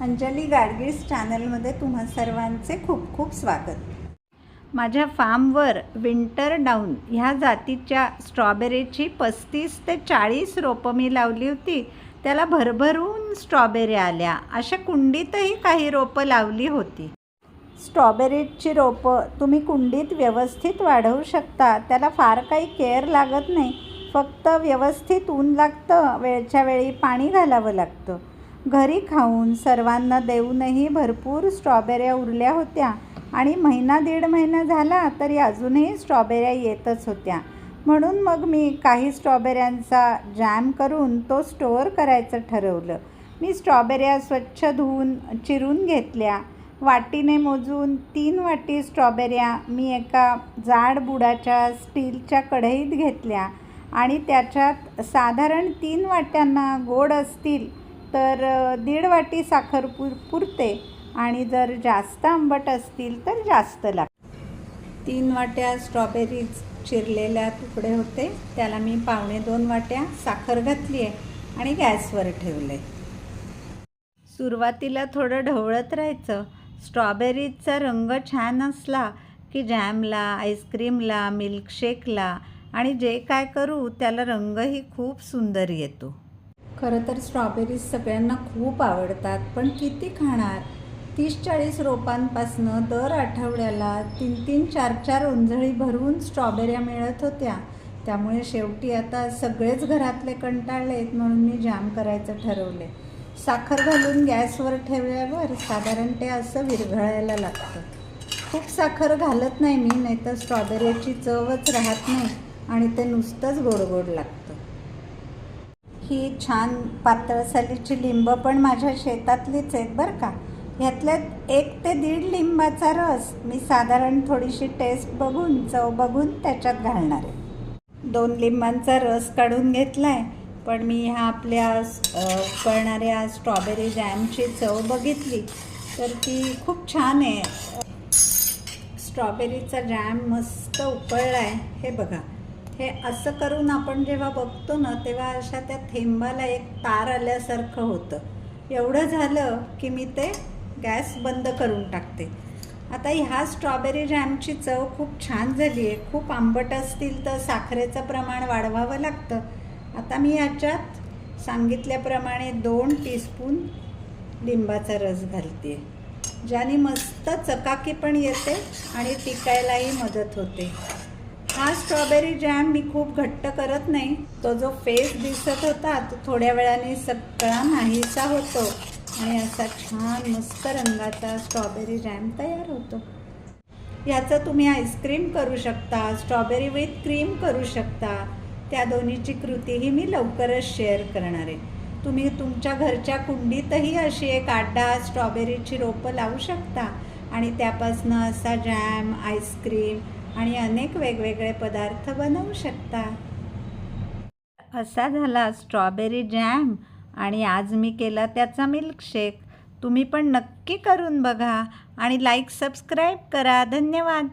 अंजली गाडगीस चॅनलमध्ये तुम्हा सर्वांचे खूप खूप स्वागत. माझ्या फार्मवर विंटर डाऊन ह्या जातीच्या स्ट्रॉबेरीची पस्तीस ते चाळीस रोपं मी लावली होती. त्याला भरभरून स्ट्रॉबेरी आल्या. अशा कुंडीतही काही रोपं लावली होती. स्ट्रॉबेरीची रोपं तुम्ही कुंडीत व्यवस्थित वाढवू शकता. त्याला फार काही केअर लागत नाही. फक्त व्यवस्थित ऊन लागतं. वेळच्या वेळी पाणी घालावं लागतं. घरी खाऊन सर्वांना देऊनही भरपूर स्ट्रॉबेऱ्या उरल्या होत्या. आणि महिना दीड महिना झाला तरी अजूनही स्ट्रॉबेऱ्या येतच होत्या. म्हणून मग मी काही स्ट्रॉबेऱ्यांचा जॅम करून तो स्टोअर करायचं ठरवलं. मी स्ट्रॉबेऱ्या स्वच्छ धुवून चिरून घेतल्या. वाटीने मोजून तीन वाटी स्ट्रॉबेऱ्या मी एका जाड बुडाच्या स्टीलच्या कढईत घेतल्या. आणि त्याच्यात साधारण तीन वाट्यांना गोड असतील तर दीड वाटी साखर पुर पुरते आणि जर जास्त आंबट असतील तर जास्त लागते तीन वाट्या स्ट्रॉबेरीज चिरलेल्या तुकडे होते. त्याला मी पावणे दोन वाट्या साखर घातली आहे आणि गॅसवर ठेवले. सुरुवातीला थोडं ढवळत राहायचं. स्ट्रॉबेरीचा रंग छान असला की जॅमला आईस्क्रीमला मिल्कशेकला आणि जे काय करू त्याला रंगही खूप सुंदर येतो. खरं तर स्ट्रॉबेरीज सगळ्यांना खूप आवडतात. पण किती खाणार? तीस चाळीस रोपांपासनं दर आठवड्याला तीन तीन चार चार उंजळी भरून स्ट्रॉबेऱ्या मिळत होत्या. त्यामुळे शेवटी आता सगळेच घरातले कंटाळलेत म्हणून मी जाम करायचं ठरवले. साखर घालून गॅसवर ठेवल्यावर साधारण ते असं विरघळायला लागतं. खूप साखर घालत नाही मी नाही तर स्ट्रॉबेरीची चवच राहत नाही आणि ते नुसतंच गोड गोड लागतं. ही छान पातळ लिंबं लिंब पण माझ्या शेतातलीच आहेत बरं का. ह्यातल्यात एक ते दीड लिंबाचा रस मी साधारण थोडीशी टेस्ट बघून चव बघून त्याच्यात घालणार आहे. दोन लिंबांचा रस काढून घेतला आहे पण मी ह्या आपल्या करणाऱ्या स्ट्रॉबेरी जॅमची चव बघितली तर ती खूप छान आहे. स्ट्रॉबेरीचा जॅम मस्त उकळला आहे हे बघा. हे असं करून आपण जेव्हा बघतो ना तेव्हा अशा त्या थेंबाला एक तार आल्यासारखं होतं. एवढं झालं की मी ते गॅस बंद करून टाकते. आता ह्या स्ट्रॉबेरी जॅमची चव खूप छान झाली आहे. खूप आंबट असतील तर साखरेचं प्रमाण वाढवावं लागतं. आता मी याच्यात सांगितल्याप्रमाणे दोन टीस्पून लिंबाचा रस घालते. ज्याने मस्त चकाकी पण येते आणि टिकायलाही मदत होते. हा स्ट्रॉबेरी जॅम मी खूप घट्ट करत नाही. तो जो फेस दिसत होता तो थोड्या वेळाने सगळा नाहीसा होतो. आणि असा छान मस्त रंगाचा स्ट्रॉबेरी जॅम तयार होतो. ह्याचं तुम्ही आईस्क्रीम करू शकता स्ट्रॉबेरी विथ क्रीम करू शकता. त्या दोन्हीची कृतीही मी लवकरच शेअर करणार आहे. तुम्ही तुमच्या घरच्या कुंडीतही अशी एक आठ दहा स्ट्रॉबेरीची रोपं लावू शकता. आणि त्यापासनं असा जॅम आईस्क्रीम आणि अनेक वेगवेगळे पदार्थ बनवू शकता. असा झाला स्ट्रॉबेरी जॅम आणि आज मी केला त्याचा मिल्कशेक. तुम्ही पण नक्की करून बघा आणि लाईक सबस्क्राईब करा. धन्यवाद.